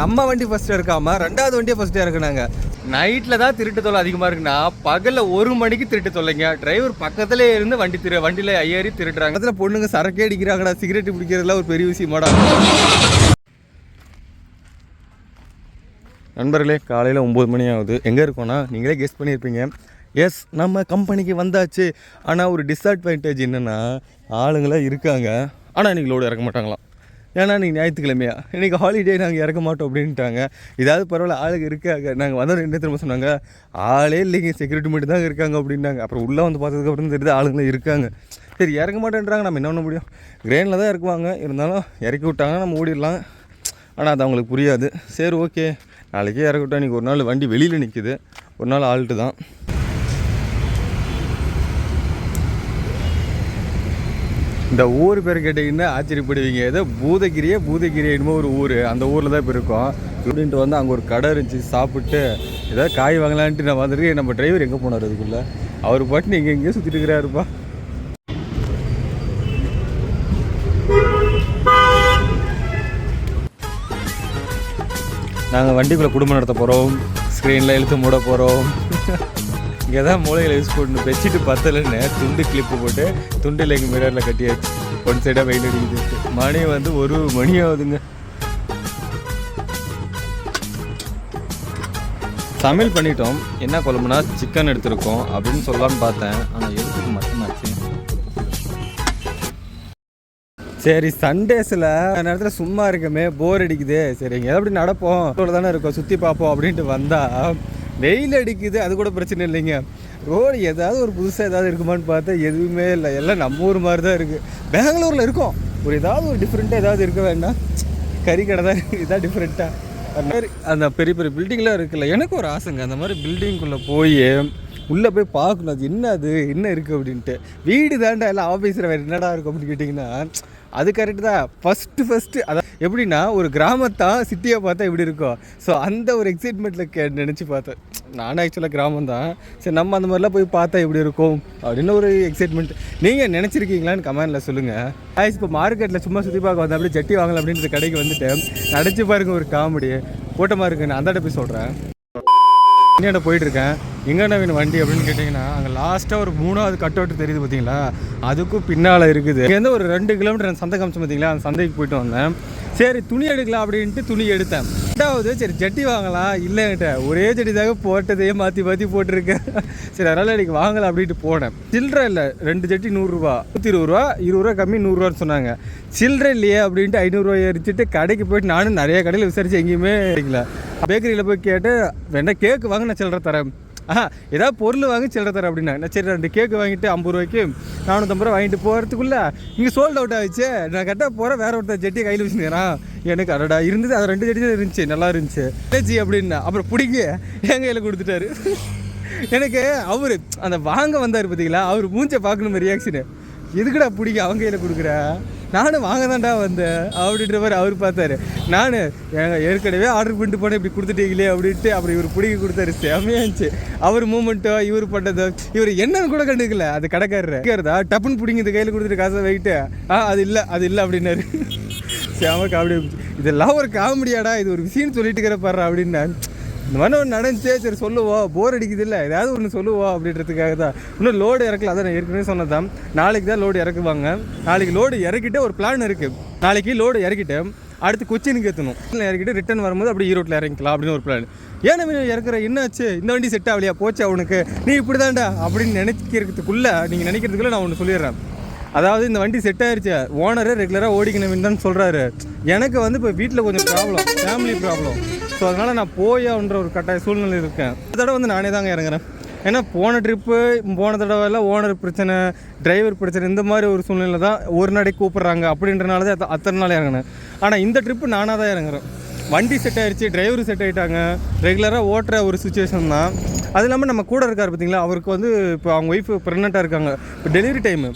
நம்ம வண்டி ஃபர்ஸ்ட் இருக்காம ரெண்டாவது வண்டியை ஃபர்ஸ்ட் இறக்குனாங்க. நைட்டில் தான் திருட்டு தொல்லை அதிகமாக இருக்குன்னா பகலில் ஒரு மணிக்கு திருட்டு தொல்லைங்க. டிரைவர் பக்கத்துல இருந்து வண்டி திரு வண்டியில் ஏறி திருட்டுறாங்க அதில் பொண்ணுங்க சரக்கே அடிக்கிறாங்கடா சிகரெட் பிடிக்கிறதுலாம் ஒரு பெரிய விஷயமாடா நண்பர்களே காலையில் ஒம்பது மணி ஆகுது. எங்கே இருக்கோன்னா நீங்களே கெஸ் பண்ணியிருப்பீங்க. எஸ் நம்ம கம்பெனிக்கு வந்தாச்சு. ஆனால் ஒரு டிஸ்அட்வான்டேஜ் என்னென்னா ஆளுங்களாம் இருக்காங்க. ஆனால் இன்றைக்கி லோடு இறக்க மாட்டாங்களாம். ஏன்னா நீங்கள் ஞாயிற்றுக்கிழமையா? இன்றைக்கி ஹாலிடே நாங்கள் இறக்க மாட்டோம் அப்படின்ட்டாங்க. இதாவது பரவாயில்ல ஆளுங்க இருக்காங்க. நாங்கள் வந்தோம் என்ன திரும்ப சொன்னாங்க? ஆளே இல்லைங்க செக்யூரிட்டி மட்டும் தான் இருக்காங்க அப்படின்னாங்க. அப்புறம் உள்ளே வந்து பார்த்ததுக்கப்புறம் தெரியுது ஆளுங்களும் இருக்காங்க. சரி இறக்க மாட்டேன்றாங்க. நம்ம என்ன பண்ண முடியும்? கிரேனில் தான் இறக்குவாங்க. இருந்தாலும் இறக்கி விட்டாங்கன்னா நம்ம ஓடிடலாம். ஆனால் அது அவங்களுக்கு புரியாது. சரி ஓகே நாளைக்கே இறக்கட்டும் இன்றைக்கி ஒரு நாள் வண்டி வெளியில் நிற்குது ஒரு நாள் ஆல்ட்டு தான். இந்த ஊர் பேர் கேட்டிங்கன்னா ஆச்சரியப்படுவீங்க. ஏதோ பூதகிரியே? பூதகிரி என்னமோ ஒரு ஊர். அந்த ஊரில் தான் இப்போ இருக்கோம் இப்படின்ட்டு வந்து அங்கே ஒரு கடை இருந்துச்சு. சாப்பிட்டு ஏதாவது காய் வாங்கலான்ட்டு நான் வந்துட்டு நம்ம டிரைவர் எங்கே போனார் அதுக்குள்ளே? அவர் பாட்டு நீங்கள் எங்கேயோ சுற்றிட்டு இருக்கிறாருப்பா. நாங்கள் வண்டிக்குள்ளே குடும்பம் நடத்த போகிறோம் ஸ்க்ரீனில் எழுத்து மூட போகிறோம் இங்கே தான் மூளைகளை யூஸ் பண்ணணும் பெட்ஷீட்டு பத்தலைன்னு துண்டு கிளிப்பு போட்டு துண்டில் எங்கள் மிரரில் கட்டியாச்சு ஒன் சைடாக வெயில் அடிக்குது. மணி வந்து ஒரு மணி ஆகுதுங்க. சமையல் பண்ணிட்டோம். என்ன குழம்புனா சிக்கன் எடுத்திருக்கோம் அப்படின்னு சொல்லலாம்னு பார்த்தேன். ஆனால் எதுக்கு மட்டுமாச்சு சரி சண்டேஸில் நேரத்தில் சும்மா இருக்கமே போர் அடிக்குது. சரி எங்கே அப்படி நடப்போம். ரோடு தானே இருக்கோம். சுற்றி பார்ப்போம் அப்படின்ட்டு வந்தால் வெயில் அடிக்குது அது கூட பிரச்சனை இல்லைங்க. ரோடு ஏதாவது ஒரு புதுசாக ஏதாவது இருக்குமான்னு பார்த்தா எதுவுமே இல்லை. எல்லாம் நம்ம ஊர் மாதிரி தான் இருக்குது பெங்களூரில் இருக்கும். ஒரு ஏதாவது ஒரு டிஃப்ரெண்ட்டாக ஏதாவது இருக்க வேண்டாம். கறி கடை தான் இருக்குது இதான் டிஃப்ரெண்ட்டாக அந்த மாதிரி அந்த பெரிய பெரிய பில்டிங்லாம் இருக்குல்ல. எனக்கு ஒரு ஆசைங்க. அந்த மாதிரி பில்டிங்குள்ளே போய் உள்ளே போய் பார்க்கணும். அது என்ன அது? என்ன இருக்குது அப்படின்ட்டு. வீடு தாண்டா எல்லாம் ஆஃபீஸில் வேறு என்னடா இருக்கும் அப்படின்னு கேட்டிங்கன்னா அது கரெக்டு தான். ஃபஸ்ட்டு ஃபஸ்ட்டு அதான் எப்படின்னா ஒரு கிராமத்தான் சிட்டியை பார்த்தா எப்படி இருக்கும் ஸோ அந்த ஒரு எக்ஸைட்மெண்ட்டில் கே நினச்சி பார்த்தேன். நானும் ஆக்சுவலாக கிராமம் தான். சரி நம்ம அந்த மாதிரிலாம் போய் பார்த்தா எப்படி இருக்கும்? அப்படின்னு ஒரு எக்ஸைட்மெண்ட் நீங்கள் நினச்சிருக்கீங்களான்னு கமெண்டில் சொல்லுங்கள் ஆயிஸ் இப்போ மார்க்கெட்டில் சும்மா சுற்றி பார்க்க வந்தேன் அப்படியே ஜட்டி வாங்கலாம் அப்படின்ற கடைக்கு வந்துட்டு நடிச்சு பாருங்க ஒரு காமெடி கூட்டமாக இருக்குன்னு அந்த போய் சொல்கிறேன் இந்தியாண்ட போயிட்டு இருக்கேன் வேணும் வண்டி அப்படின்னு கேட்டிங்கன்னா அங்கே லாஸ்ட்டாக ஒரு மூணாவது கட் அவுட் தெரியுது பார்த்தீங்களா அதுக்கும் பின்னால் இருக்குது. இங்கேருந்து ஒரு ரெண்டு கிலோமீட்டர் சந்தை காமிச்சு பார்த்தீங்களா அந்த சந்தைக்கு போயிட்டு வந்தேன். சரி துணி எடுக்கலாம் அப்படின்ட்டு துணி எடுத்தேன். ரெண்டாவது சரி ஜட்டி வாங்கலாம். இல்லைங்கிட்ட ஒரே ஜட்டி தாங்க போட்டதையே மாற்றி மாற்றி போட்டிருக்கேன். சரி அதனால் இன்றைக்கி வாங்கலாம் அப்படின்ட்டு போனேன். சில்லற இல்லை ரெண்டு ஜட்டி நூறுரூவா. நூற்றி இருபது ரூபா இருபது ரூபா கம்மி நூறுரூவான்னு சொன்னாங்க. சில்லற இல்லையே அப்படின்ட்டு ஐநூறுரூவா எரிச்சிட்டு கடைக்கு போயிட்டு நானும் நிறைய கடையில் விசாரித்து எங்கேயுமே கிடைக்கல. பேக்கரியில் போய் கேட்டு வேண்டாம் கேக்கு வாங்க நான் சில்லற தரேன் ஆஹா ஏதாவது பொருள் வாங்கி சில்லறை தரேன் அப்படின்னா. நான் சரி ரெண்டு கேக்கு வாங்கிட்டு ஐம்பது ரூபாய்க்கு நானூற்றம்பது ரூபா வாங்கிட்டு போகிறதுக்குள்ளே இங்கே சோல்ட் அவுட் ஆகிடுச்சு நான் கரெக்டாக போகிறேன் வேறு ஒருத்தர் ஜெட்டியை கையில் வச்சுருக்கிறான். எனக்கு அதோட இருந்தது. அது ரெண்டு ஜெட்டி தான் இருந்துச்சு. நல்லா இருந்துச்சு. ஜி அப்படின்னா. அப்புறம் பிடிங்க. என் கையில் கொடுத்துட்டாரு. எனக்கு அவர் அந்த வாங்க வந்தார் பார்த்தீங்களா அவர் மூஞ்சை பார்க்கணும் ரியாக்ஷனு எதுக்குடா பிடிக்க அவங்க கையில் கொடுக்குற? நானும் வாங்க தான்டா வந்தேன். அப்படின்ற மாதிரி அவர் பார்த்தாரு. நான் ஏற்கனவே ஆர்டர் பண்ணிட்டு போனேன் இப்படி கொடுத்துட்டீங்களே அப்படின்ட்டு அப்புறம் இவர் பிடிக்க கொடுத்தாரு. செமையா இருந்துச்சு. அவர் மூமெண்ட்டோ இவர் பண்ணதோ இவர் என்னன்னு கூட கண்டுக்கல. அது கடைக்காரர். கேட்கறதா டப்புன்னு பிடிங்க இந்த கையில் கொடுத்துட்டு காசை வைக்கிட்டு ஆ அது இல்லை அது இல்லை அப்படின்னாரு. செம காமெடி இதெல்லாம் ஒரு காமெடியாடா இது ஒரு விஷயம்னு சொல்லிட்டு இருக்கிற பாரு அப்படின்னா இந்த மாதிரி ஒன்று நடந்துச்சே சரி சொல்லுவோம் போர் அடிக்குது இல்லை ஏதாவது ஒன்று சொல்லுவோம் அப்படின்றதுக்காக தான். இன்னும் லோடு இறக்கல அதான் நான் ஏற்கனவே சொன்னதான் நாளைக்கு தான் லோடு இறக்குவாங்க. நாளைக்கு லோடு இறக்கிட்டு ஒரு பிளான் இருக்குது நாளைக்கு லோடு இறக்கிட்டு அடுத்து கொச்சினுக்கு ஏற்றணும் இறக்கிட்டு ரிட்டர்ன் வரும்போது அப்படி ஈரோட்டில் இறங்கிக்கலாம் அப்படின்னு ஒரு பிளான் ஏன் நீ இறக்குற? என்னாச்சு? இந்த வண்டி செட் ஆகலையா? போச்சா உனக்கு? நீ இப்படி தான்டா அப்படின்னு நினைக்கிறதுக்குள்ளே நீங்கள் நினைக்கிறதுக்குள்ளே நான் ஒன்று சொல்லிடுறேன். அதாவது இந்த வண்டி செட் ஆயிடுச்சு ஓனரே ரெகுலராக ஓடிக்கணும் தான் சொல்கிறாரு எனக்கு வந்து இப்போ வீட்டில் கொஞ்சம் ப்ராப்ளம் ஃபேமிலி ப்ராப்ளம் ஸோ அதனால் நான் போயான்ற ஒரு கட்டாய சூழ்நிலை இருக்கேன். இந்த தடவை வந்து நானே தாங்க இறங்குறேன். ஏன்னா போன ட்ரிப்பு போன தடவைலாம் ஓனர் பிரச்சனை டிரைவர் பிரச்சனை இந்த மாதிரி ஒரு சூழ்நிலை தான் ஒரு நடை கூப்பிட்றாங்க அப்படின்றனால தான் அத்தனை நாள் இறங்கினேன். ஆனால் இந்த ட்ரிப்பு நானாக தான் இறங்குறேன். வண்டி செட் ஆயிடுச்சு டிரைவர் செட் ஆகிட்டாங்க ரெகுலராக ஓட்டுற ஒரு சுச்சுவேஷன் தான். அது இல்லாமல் நம்ம கூட இருக்கார் பார்த்தீங்களா அவருக்கு வந்து இப்போ அவங்க ஒய்ஃப் ப்ரெக்னெண்ட்டாக இருக்காங்க. இப்போ டெலிவரி டைமு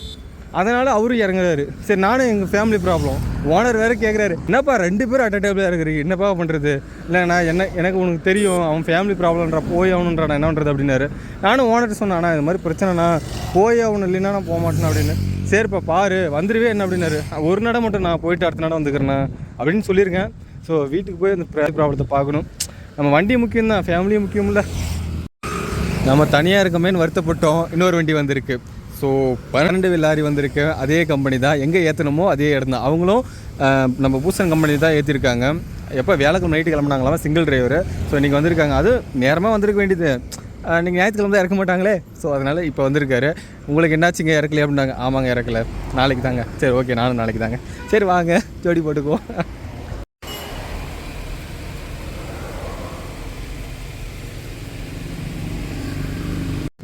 அதனால் அவரும் இறங்குறாரு. சரி நானும் எங்கள் ஃபேமிலி ப்ராப்ளம் ஓனர் வேறு கேட்குறாரு என்னப்பா ரெண்டு பேரும் அட் டேபிளாக இருக்கிறீங்க. என்னப்பா பண்ணுறது இல்லை நான் என்ன எனக்கு உனக்கு தெரியும். அவன் ஃபேமிலி ப்ராப்ளம்ன்றா போய் ஆகணுன்றா நான் என்ன பண்ணுறது அப்படின்னாரு. நானும் ஓனர்கிட்ட சொன்னேன் இது மாதிரி பிரச்சனைண்ணா போய் ஆகணும். இல்லைன்னா நான் போக மாட்டேன் அப்படின்னு. சரிப்பா பாரு வந்துருவே என்ன அப்படின்னாரு. ஒரு நடம் மட்டும் நான் போயிட்டு அடுத்த நடம் வந்துக்கிறேண்ணா அப்படின்னு சொல்லியிருக்கேன். ஸோ வீட்டுக்கு போய் அந்த ப்ராப்ளத்தை பார்க்கணும். நம்ம வண்டி முக்கியம் தான் ஃபேமிலியும் முக்கியம்ல. நம்ம தனியாக இருக்கமேன்னு வருத்தப்பட்டோம். இன்னொரு வண்டி வந்திருக்கு. ஸோ பன்னெண்டு லாரி வந்திருக்கு அதே கம்பெனி தான். எங்கே ஏற்றணுமோ அதே இடம் தான் அவங்களும் நம்ம பூசன் கம்பெனி தான் ஏற்றிருக்காங்க எப்போ வேலைக்கு நைட்டு கிளம்புனாங்களாம்? சிங்கிள் டிரைவர் ஸோ இன்றைக்கி வந்திருக்காங்க. அது நேரமாக வந்திருக்க வேண்டியது. நீங்கள் ஞாயிற்றுக்கிழமை தான் இறக்க மாட்டாங்களே? ஸோ அதனால் இப்போ வந்திருக்காரு. உங்களுக்கு என்னாச்சுங்க இறக்கலையே அப்படின்னாங்க. ஆமாங்க இறக்கல. நாளைக்கு தாங்க சரி ஓகே நானும் நாளைக்கு தாங்க சரி வாங்க. ஜோடி போட்டுக்குவோம்.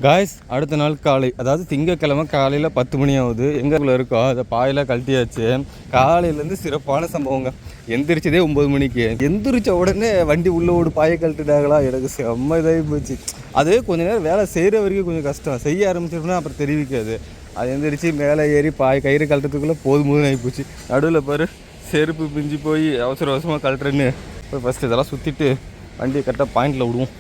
காய்ஸ் அடுத்த நாள் காலை அதாவது திங்கக்கிழமை காலையில் பத்து மணி ஆகுது. எங்களுக்குள்ள இருக்கோ? அதை பாயெல்லாம் கழட்டியாச்சு. காலையிலேருந்து சிறப்பான சம்பவங்க. எந்திரிச்சதே ஒம்பது மணிக்கு. எந்திரிச்ச உடனே வண்டி உள்ள ஓடு பாயை கழட்டிட்டாங்களா? எனக்கு செம்ம இதாகி போச்சு. அது கொஞ்ச நேரம் வேலை செய்கிற வரைக்கும் கொஞ்சம் கஷ்டம். செய்ய ஆரம்பிச்சிட்டோம்னா அப்புறம் தெரிவிக்காது. அது எந்திரிச்சு மேலே ஏறி பாய் கயிறு கழட்டுறதுக்குள்ளே போதும் போதும் ஆகி போச்சு. நடுவில் பாரு செருப்பு பிஞ்சு போய் அவசர அவசரமாக கழட்டுறேன்னு. போய் ஃபஸ்ட்டு இதெல்லாம் சுற்றிட்டு வண்டியை கரெக்டாக பாயிண்டில் விடுவோம்.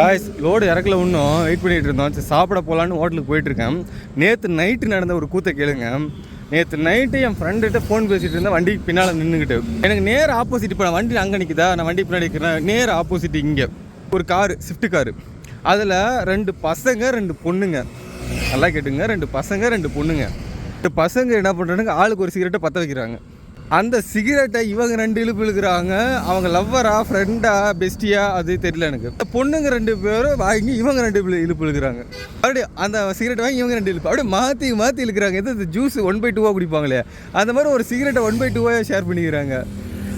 காய்ஸ் லோடு இறக்கல இன்னும் வெயிட் பண்ணிகிட்டு இருந்தோம். சரி சாப்பிட போகலான்னு ஹோட்டலுக்கு போயிட்டுருக்கேன் நேற்று நைட்டு நடந்த ஒரு கூத்தை கேளுங்க. நேற்று நைட்டு என் ஃப்ரெண்டுகிட்ட ஃபோன் பேசிட்டு இருந்தேன். வண்டிக்கு பின்னால் நின்றுக்கிட்டு எனக்கு நேர் ஆப்போசிட் இப்போ வண்டி அங்கே நிற்குதா நான் வண்டி பின்னாடி இருக்கிறேன் நேர் ஆப்போசிட் இங்கே. ஒரு காரு ஸ்விஃப்ட் காரு அதில் ரெண்டு பசங்க ரெண்டு பொண்ணுங்க. நல்லா கேட்டுங்க. ரெண்டு பசங்க ரெண்டு பொண்ணுங்க. ரெண்டு பசங்க என்ன பண்ணுறாங்க ஆளுக்கு ஒரு சிகரெட்டை பற்ற வைக்கிறாங்க. அந்த சிகரெட்டை இவங்க ரெண்டு இழுப்பு இழுக்கிறாங்க. அவங்க லவ்வரா ஃப்ரெண்டா பெஸ்டியா அது தெரியல எனக்கு. பொண்ணுங்க ரெண்டு பேரும் வாங்கி இவங்க ரெண்டு இழுப்பு இழுக்கிறாங்க. அப்படியே அந்த சிகரெட் வாங்கி இவங்க ரெண்டு இழுப்பு. அப்படியே மாற்றி மாற்றி இழுக்கிறாங்க. எது இந்த ஜூஸ் ஒன் பை டூவாக குடிப்பாங்களே. அந்த மாதிரி ஒரு சிகரெட்டை ஒன் பை டூவாக ஷேர் பண்ணிக்கிறாங்க.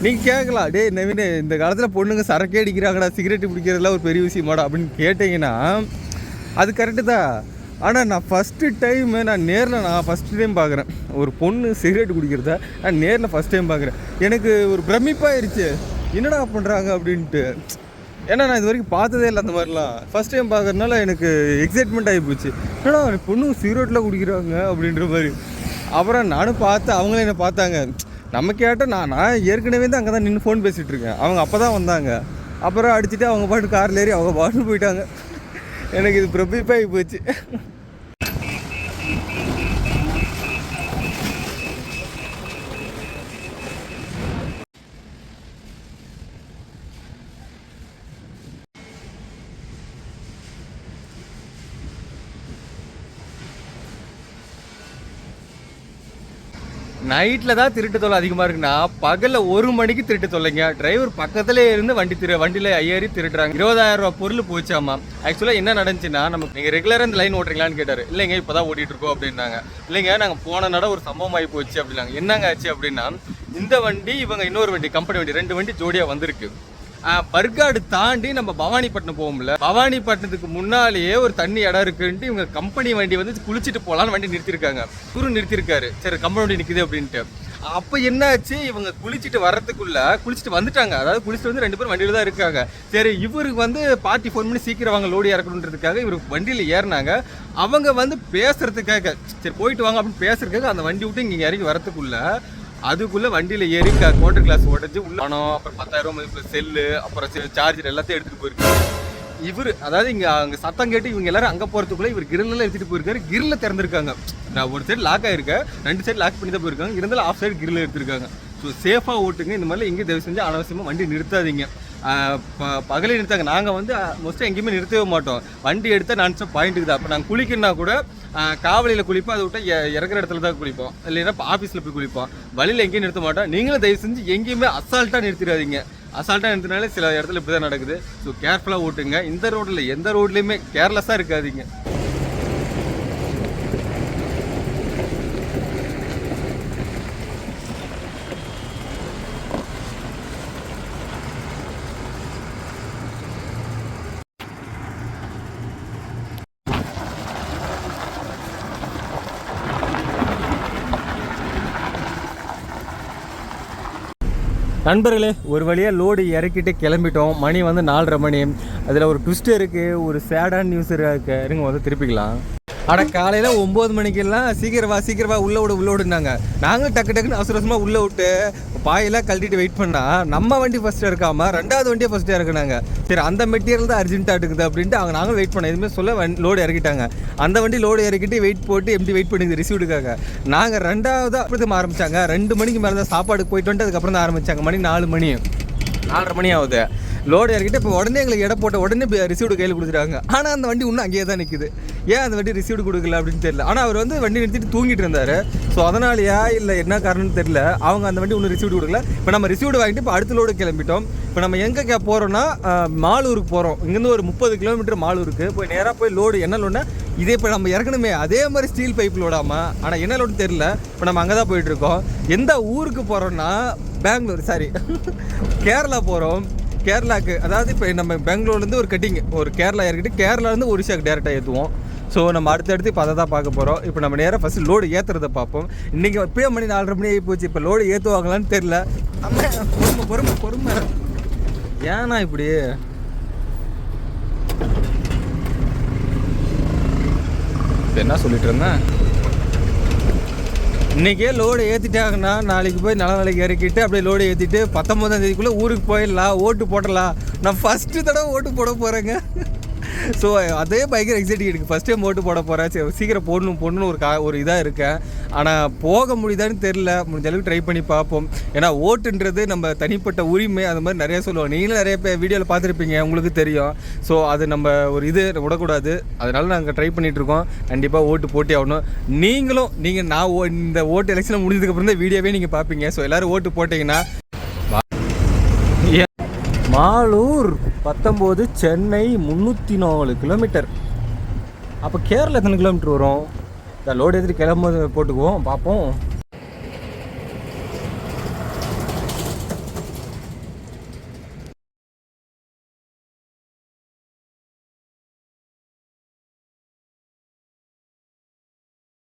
நீங்கள் கேட்கலாம். டேய் நவீன இந்த காலத்தில் பொண்ணுங்க சரக்கே அடிக்கிறாங்கடா சிகரெட் பிடிக்கிறதுலாம் ஒரு பெரிய விஷயமாடா அப்படின்னு கேட்டிங்கன்னா அது கரெக்டு தான். ஆனால் நான் ஃபஸ்ட்டு டைமு நான் நேரில் நான் ஃபஸ்ட்டு டைம் பார்க்குறேன் ஒரு பொண்ணு சிகரெட் குடிக்கிறத நான் நேரில் ஃபஸ்ட் டைம் பார்க்குறேன் எனக்கு ஒரு பிரமிப்பாயிருச்சு. என்னடா பண்ணுறாங்க அப்படின்ட்டு. ஏன்னா நான் இது வரைக்கும் பார்த்ததே இல்லை அந்த மாதிரிலாம். ஃபஸ்ட் டைம் பார்க்குறதுனால எனக்கு எக்ஸைட்மெண்ட் ஆகி போச்சு என்னடா பொண்ணு சிகரெட்டில் குடிக்கிறாங்க அப்படின்ற மாதிரி. அப்புறம் நானும் பார்த்து அவங்களும் என்னை பார்த்தாங்க. நம்ம கேட்டால் நான் நான் ஏற்கனவே தான் அங்கே தான் நின்று ஃபோன் பேசிகிட்டு இருக்கேன் அவங்க அப்போ தான் வந்தாங்க. அப்புறம் அடிச்சுட்டு அவங்க பாட்டு காரில் ஏறி அவங்க பாட்டு போயிட்டாங்க. எனக்கு இது பிரபிப்பாகி போச்சு. Thank you. நைட்டில் தான் திருட்டு தொல்லை அதிகமாக இருக்குன்னா பகலில் ஒரு மணிக்கு திருட்டு தொல்லைங்க. டிரைவர் பக்கத்துலேயே இருந்து வண்டி திரு வண்டியில் ஏறி திருடுறாங்க. இருபதாயிரம் ரூபா பொருள் போச்சாமா? ஆக்சுவலாக என்ன நடந்துச்சுன்னா நம்ம நீங்கள் ரெகுலராக இந்த லைன் ஓட்டுறீங்களான்னு கேட்டார். இல்லைங்க இப்போ தான் ஓட்டிகிட்டு இருக்கோம் அப்படின்னாங்க. இல்லைங்க நாங்கள் போன நட ஒரு சம்பவம் ஆகி போச்சு அப்படின்னாங்க. என்னங்க ஆச்சு அப்படின்னா இந்த வண்டி இவங்க இன்னொரு வண்டி கம்பெனி வண்டி ரெண்டு வண்டி ஜோடியாக வந்திருக்கு. பர்காடு தாண்டி நம்ம பவானிப்பட்டினம் போகும்ல பவானிப்பட்டினத்துக்கு முன்னாலேயே ஒரு தண்ணி இடம் இருக்குன்ட்டு இவங்க கம்பெனி வண்டி வந்து குளிச்சுட்டு போகலான்னு வண்டி நிறுத்திருக்காங்க. குரு நிறுத்திருக்காரு. சரி கம்பெனி வண்டி நிற்குது அப்படின்ட்டு. அப்போ என்னாச்சு? இவங்க குளிச்சுட்டு வர்றதுக்குள்ள குளிச்சுட்டு வந்துட்டாங்க. அதாவது குளிச்சுட்டு வந்து ரெண்டு பேரும் வண்டியில தான் இருக்காங்க. சரி இவருக்கு வந்து பார்ட்டி ஃபோன் பண்ணி சீக்கிரம் வாங்க லோடு இறக்கணுன்றதுக்காக இவருக்கு வண்டியில் ஏறினாங்க. அவங்க வந்து பேசுறதுக்காக சரி போயிட்டு வாங்க அப்படின்னு பேசுறதுக்காக அந்த வண்டி விட்டு இங்கே இறங்கி வரதுக்குள்ள அதுக்குள்ளே வண்டியில் ஏறி குவார்டர் கிளாஸ் உடஞ்சி உள்ள பணம் அப்புறம் பத்தாயிரம் ரூபாய் செல்லு அப்புறம் சார்ஜர் எல்லாத்தையும் எடுத்துகிட்டு போயிருக்காரு. இவர் அதாவது இங்கே அங்கே சத்தம் கேட்டு இவங்க எல்லாரும் அங்கே போகிறதுக்குள்ளே இவர் கிரில்லாம் எடுத்துகிட்டு போயிருக்காரு. கிரில்ல திறந்துருக்காங்க. நான் ஒரு சைடு லாக் ஆயிருக்கேன். ரெண்டு சைடு லாக் பண்ணி தான் போயிருக்காங்க. இருந்தாலும் ஆஃப் சைடு கிரில் எடுத்திருக்காங்க. ஸோ சேஃபாக ஓட்டுங்க. இந்த மாதிரிலாம் எங்கேயும் தயவு செஞ்சு அனாவசியமாக வண்டி நிறுத்தாதீங்க. பகலே நிறுத்தாங்க. நாங்கள் வந்து மோஸ்ட்டாக எங்கேயுமே நிறுத்தவே மாட்டோம். வண்டி எடுத்தால் நான் பாயிண்ட்டுக்கு தான் அப்போ நாங்கள் குளிக்கணும்னா கூட காவலியில் குளிப்போம். அதை விட்டு இறக்குற இடத்துல தான் குளிப்போம். இல்லைன்னா ஆஃபீஸில் போய் குளிப்போம். வழியில் எங்கேயும் நிறுத்த மாட்டோம். நீங்களும் தயவு செஞ்சு எங்கேயுமே அசால்ட்டாக நிறுத்திடாதீங்க. அசால்ட்டாக நிறுத்தினாலே சில இடத்துல இப்படி தான் நடக்குது. ஸோ கேர்ஃபுல்லாக ஓட்டுங்க. இந்த ரோட்டில் எந்த ரோட்லேயுமே கேர்லெஸ்ஸாக இருக்காதீங்க. நண்பர்களே ஒரு வழியாக லோடு இறக்கிட்டு கிளம்பிட்டோம். மணி வந்து நாலரை மணி. அதில் ஒரு ட்விஸ்ட் இருக்குது ஒரு சேடான நியூஸ் இருக்குது இருங்க வந்து திருப்பிக்கலாம். ஆனால் காலையில் ஒம்பது மணிக்கெல்லாம் சீக்கிரம் வா சீக்கிரம் வா உள்ள விட உள்ள விடுனாங்க நாங்களும் டக்கு டக்குன்னு அவசர அவசரமாக உள்ளே விட்டு பாயெல்லாம் கழட்டிட்டு வெயிட் பண்ணால் நம்ம வண்டி ஃபஸ்ட்டு இருக்காம ரெண்டாவது வண்டியை ஃபஸ்ட்டாக இறக்குனாங்க. சரி அந்த மெட்டீரியல் தான் அர்ஜென்ட்டாக இருக்குது அப்படின்ட்டு அவங்க நாங்களும் வெயிட் பண்ண எதுவுமே சொல்ல லோடு இறக்கிட்டாங்க. அந்த வண்டி லோடு இறக்கிட்டு வெயிட் போட்டு எப்படி வெயிட் பண்ணுது ரிசீவ்டுக்காக நாங்கள் ரெண்டாவது அப்படி ஆரம்பித்தாங்க ரெண்டு மணிக்கு மேலே தான் சாப்பாடு போயிட்டு வந்துட்டு அதுக்கப்புறம் தான் ஆரம்பிச்சாங்க. மணி நாலு மணி. நாலரை மணி ஆகுது. லோடு இறக்கிட்டு இப்போ உடனே எங்களுக்கு இடம் போட்ட உடனே ரிசீவ்டு கையில் கொடுத்துட்டாங்க. ஆனால் அந்த வண்டி இன்னும் அங்கேயே தான் நிற்குது ஏன் அந்த வண்டி ரிசீவ்டு கொடுக்கல அப்படின்னு தெரியல. ஆனால் அவர் வந்து வண்டி நிறுத்திட்டு தூங்கிட்டு இருந்தார். ஸோ அதனாலயா இல்லை என்ன காரணம்னு தெரியல. அவங்க அந்த வண்டி இன்னும் ரிசீவ்டு கொடுக்கல. இப்போ நம்ம ரிசீவ்டு வாங்கிட்டு இப்போ அடுத்த லோடு கிளம்பிட்டோம். இப்போ நம்ம எங்கே கே போகிறோம்னா மாலூருக்கு போகிறோம் இங்கேருந்து ஒரு முப்பது கிலோமீட்டர் மாலூருக்கு. போய் நேராக போய் லோடு என்ன லோடுனா இதே இப்போ நம்ம இறக்கணுமே. அதே மாதிரி ஸ்டீல் பைப் லோடாமல் ஆனால் என்ன லோடுன்னு தெரியல. இப்போ நம்ம அங்கே தான் போயிட்டுருக்கோம் எந்த ஊருக்கு போகிறோன்னா பெங்களூர் சாரி கேரளா போகிறோம் கேரளாக்கு அதாவது இப்போ நம்ம பெங்களூர்லேருந்து ஒரு கட்டிங் ஒரு கேரளா இறக்கிட்டு கேரளாலேருந்து ஒரிசாக்கு டேரெக்டாக ஏற்றுவோம் ஸோ நம்ம அடுத்தடுத்து இப்போ அதை தான் பார்க்க போகிறோம் இப்போ நம்ம நேராக ஃபஸ்ட்டு லோடு ஏற்றுறத பார்ப்போம். இன்றைக்கி இப்போயே மணி நாலரை மணி ஆகி போச்சு. இப்போ லோடு ஏற்றுவாங்களான்னு தெரில அம்மா, பொறுமை பொறுமை பொறுமை. ஏன்னா இப்படி? என்ன சொல்லிட்டு இருந்தேன்? இன்றைக்கே லோடு ஏற்றிட்டாங்கன்னா நாளைக்கு போய் நல்ல நாளைக்கு இறக்கிட்டு அப்படியே லோடு ஏற்றிட்டு பத்தொம்போதாம் தேதிக்குள்ளே ஊருக்கு போயிடலாம் ஓட்டு போடலாம். நான் ஃபஸ்ட்டு தடவை ஓட்டு போட போகிறேங்க ஸோ அதே பயங்கர எக்ஸைட்டிங் எனக்கு ஃபஸ்ட் டைம் ஓட்டு போட போகிறேன் சரி சீக்கிரம் போடணும் போடணும்னு ஒரு கா ஒரு இதாக இருக்கேன். ஆனால் போக முடியுதான்னு தெரில முடிஞ்ச அளவுக்கு ட்ரை பண்ணி பார்ப்போம். ஏன்னா ஓட்டுன்றது நம்ம தனிப்பட்ட உரிமை அது மாதிரி நிறைய சொல்லுவோம். நீங்களும் நிறைய பேர் வீடியோவில் பார்த்துருப்பீங்க. உங்களுக்கு தெரியும். ஸோ அது நம்ம ஒரு இது விடக்கூடாது. அதனால் நாங்கள் ட்ரை பண்ணிகிட்ருக்கோம் கண்டிப்பாக ஓட்டு போட்டி ஆகணும். நீங்களும் நீங்கள் நான் ஓ- இந்த ஓட்டு எலெக்ஷன் முடிஞ்சதுக்கப்புறம் தான் வீடியோவே நீங்கள் பார்ப்பீங்க. ஸோ எல்லோரும் ஓட்டு போட்டிங்கன்னா மாலூர் பத்தொம்போது சென்னை முந்நூற்றி நாலு கிலோமீட்டர். அப்போ கேரளா எத்தனை கிலோமீட்டர் வரும்? இந்த லோடு எடுத்துகிட்டு கிளம்பும்போது போட்டுக்குவோம் பார்ப்போம்.